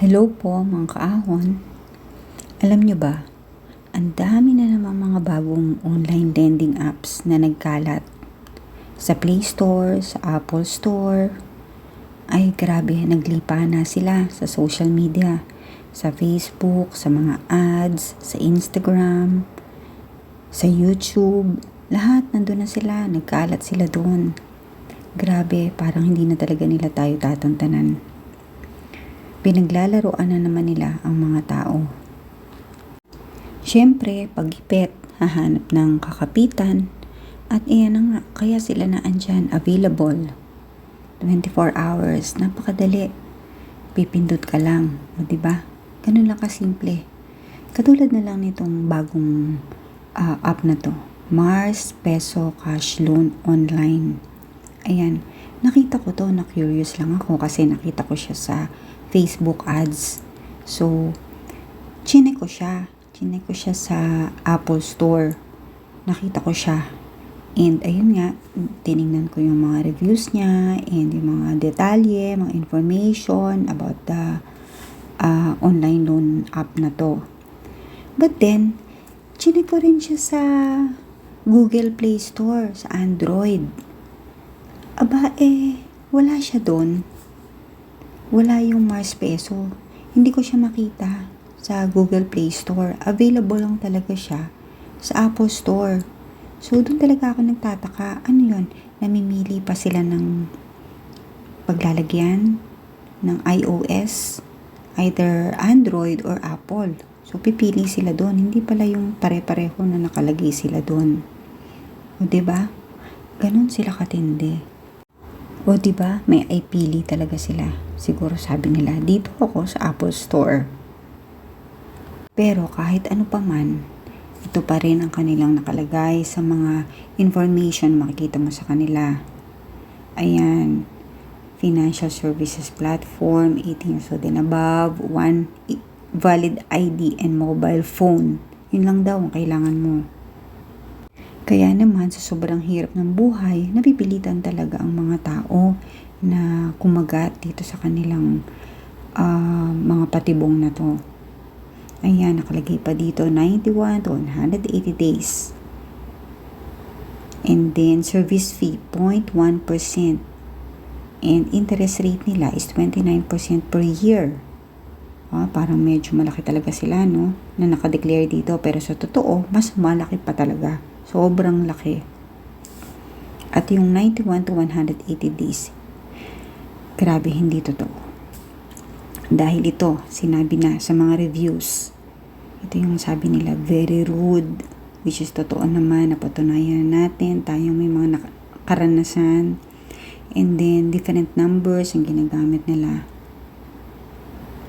Hello po mga kaahon. Alam nyo ba, ang dami na naman mga bagong online lending apps na nagkalat. Sa Play Store, sa Apple Store. Ay grabe, naglipa na sila sa social media. Sa Facebook, sa mga ads, sa Instagram, sa YouTube. Lahat nandun na sila, nagkalat sila doon. Grabe, parang hindi na talaga nila tayo tatantanan. Pinaglalaroan na naman nila ang mga tao. Siyempre, pag-ipit, hahanap ng kakapitan, at iyan na nga, kaya sila na andyan, available. 24 hours, napakadali. Pipindot ka lang, o ba? Ganun lang kasimple. Katulad na lang nitong bagong ah, app na to, Mars Peso Cash Loan Online. Ayan, nakita ko to, na-curious lang ako kasi nakita ko siya sa Facebook ads. So, chine ko siya. Chine ko siya sa Apple Store. Nakita ko siya. And ayun nga, tiningnan ko yung mga reviews niya and yung mga detalye, mga information about the uh, online loan app na to. But then, chine ko rin siya sa Google Play Store, sa Android. Aba eh, wala siya doon. Wala yung Mars Peso. Hindi ko siya makita sa Google Play Store. Available lang talaga siya sa Apple Store. So, doon talaga ako nagtataka. Ano yun? Namimili pa sila ng paglalagyan ng iOS, either Android or Apple. So, pipili sila doon. Hindi pala yung pare-pareho na nakalagay sila doon. O, ba? Diba? Ganon sila katindi. O, di ba? May ipili talaga sila. Siguro sabi nila, dito ako sa Apple Store. Pero kahit ano pa man, ito pa rin ang kanilang nakalagay sa mga information makikita mo sa kanila. Ayan, financial services platform, 18 years old and above, one valid ID and mobile phone. Yun lang daw ang kailangan mo. Kaya naman sa sobrang hirap ng buhay, napipilitan talaga ang mga tao na kumagat dito sa kanilang uh, mga patibong na to. Ayan, nakalagay pa dito 91 to 180 days. And then service fee 0.1% and interest rate nila is 29% per year. Ah, parang medyo malaki talaga sila, no? Na nakadeclare dito. Pero sa totoo, mas malaki pa talaga. Sobrang laki. At yung 91 to 180 days, grabe hindi totoo. Dahil ito, sinabi na sa mga reviews. Ito yung sabi nila, very rude. Which is totoo naman, napatunayan natin. Tayong may mga karanasan. And then, different numbers ang ginagamit nila.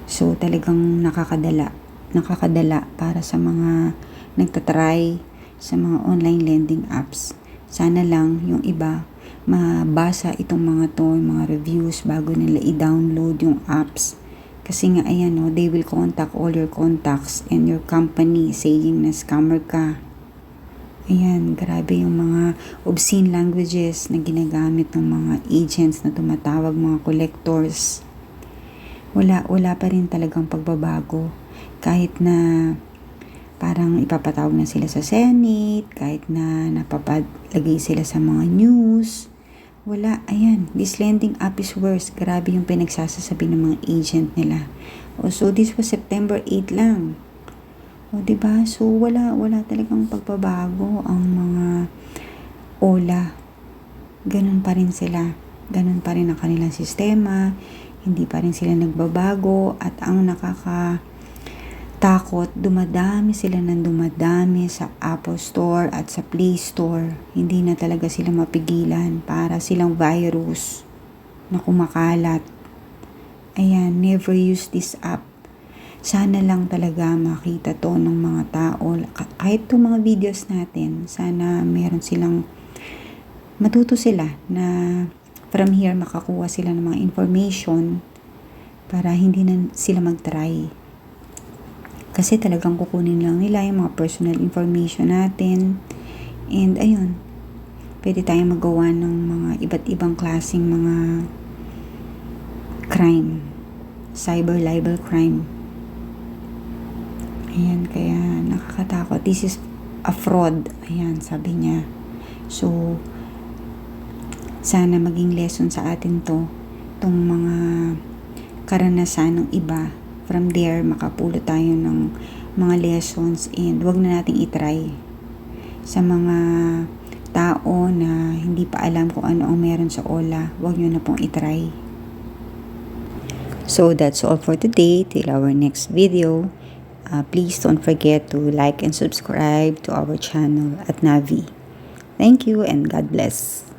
So, talagang nakakadala. Nakakadala para sa mga nagtatry sa mga online lending apps. Sana lang yung iba mabasa itong mga to, yung mga reviews bago nila i-download yung apps kasi nga, ayan, no, they will contact all your contacts and your company saying na scammer ka. Ayan, grabe yung mga obscene languages na ginagamit ng mga agents na tumatawag, mga collectors. Wala, wala pa rin talagang pagbabago. Kahit na parang ipapatawag na sila sa Senate, kahit na napapadlagay sila sa mga news, wala, ayan, this lending app is worse. Grabe yung pinagsasasabi ng mga agent nila. O, so this was September 8 lang. O, ba diba? So, wala, wala talagang pagbabago ang mga ola. Ganun pa rin sila. Ganun pa rin ang kanilang sistema. Hindi pa rin sila nagbabago. At ang nakaka takot, dumadami sila ng dumadami sa Apple Store at sa Play Store. Hindi na talaga sila mapigilan para silang virus na kumakalat. Ayan, never use this app. Sana lang talaga makita to ng mga tao. Kahit itong mga videos natin, sana meron silang matuto sila na from here makakuha sila ng mga information para hindi na sila mag-try kasi talagang kukunin lang nila yung mga personal information natin. And ayun, pwede tayong magawa ng mga iba't ibang klaseng mga crime. cyber libel crime. Ayan, kaya nakakatakot. This is a fraud. Ayan, sabi niya. So, sana maging lesson sa atin to. Itong mga karanasan ng iba. From there, makapulo tayo ng mga lessons and wag na nating itry sa mga tao na hindi pa alam kung ano ang meron sa OLA, wag nyo na pong itry. So that's all for today. Till our next video. Uh, please don't forget to like and subscribe to our channel at Navi. Thank you and God bless.